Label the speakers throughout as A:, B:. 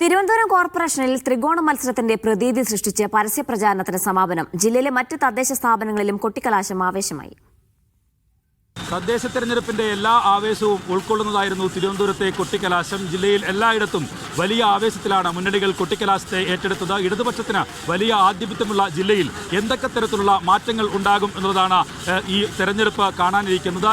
A: തിരുവനന്തപുരം കോർപ്പറേഷനിൽ ത്രികോണ മത്സരത്തിന്റെ പ്രതീതി സൃഷ്ടിച്ച് പരസ്യ പ്രചാരണത്തിന് സമാപനം. ജില്ലയിലെ മറ്റ് തദ്ദേശ സ്ഥാപനങ്ങളിലും കൊട്ടിക്കലാശം ആവേശമായി.
B: തദ്ദേശ തെരഞ്ഞെടുപ്പിന്റെ എല്ലാ ആവേശവും ഉൾക്കൊള്ളുന്നതായിരുന്നു തിരുവനന്തപുരത്തെ കൊട്ടിക്കലാശം. ജില്ലയിൽ എല്ലായിടത്തും വലിയ ആവേശത്തിലാണ് മുന്നണികൾ കൊട്ടിക്കലാശത്തെ ഏറ്റെടുത്തത്. ഇടതുപക്ഷത്തിന് വലിയ ആധിപത്യമുള്ള ജില്ലയിൽ എന്തൊക്കെ തരത്തിലുള്ള മാറ്റങ്ങൾ ഉണ്ടാകും എന്നുള്ളതാണ് ഈ തെരഞ്ഞെടുപ്പ് കാണാനിരിക്കുന്നത്.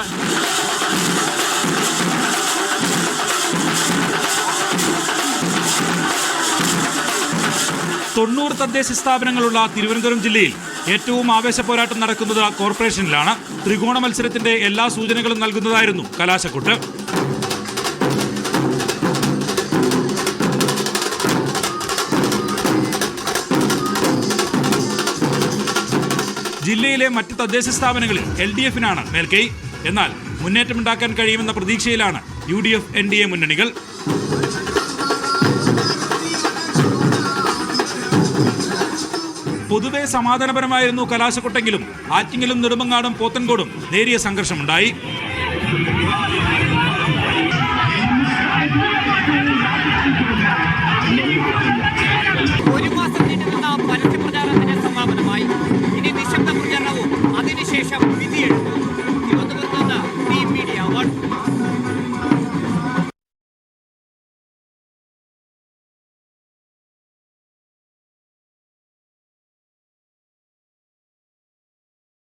B: തൊണ്ണൂറ് തദ്ദേശ സ്ഥാപനങ്ങളുള്ള തിരുവനന്തപുരം ജില്ലയിൽ ഏറ്റവും ആവേശ പോരാട്ടം നടക്കുന്നത് കോർപ്പറേഷനിലാണ്. ത്രികോണ മത്സരത്തിന്റെ എല്ലാ സൂചനകളും നൽകുന്നതായിരുന്നു കലാശക്കൊട്ട്. ജില്ലയിലെ മറ്റ് തദ്ദേശ സ്ഥാപനങ്ങളിൽ എൽ ഡി എഫിനാണ് മേൽക്കൈ. എന്നാൽ മുന്നേറ്റമുണ്ടാക്കാൻ കഴിയുമെന്ന പ്രതീക്ഷയിലാണ് U D F N D A മുന്നണികൾ. പൊതുവെ സമാധാനപരമായിരുന്നു കലാശക്കൊട്ടെങ്കിലും ആറ്റിങ്ങലും നെടുമങ്ങാടും പോത്തൻകോടും നേരിയ സംഘർഷമുണ്ടായി. ഒരു മാസം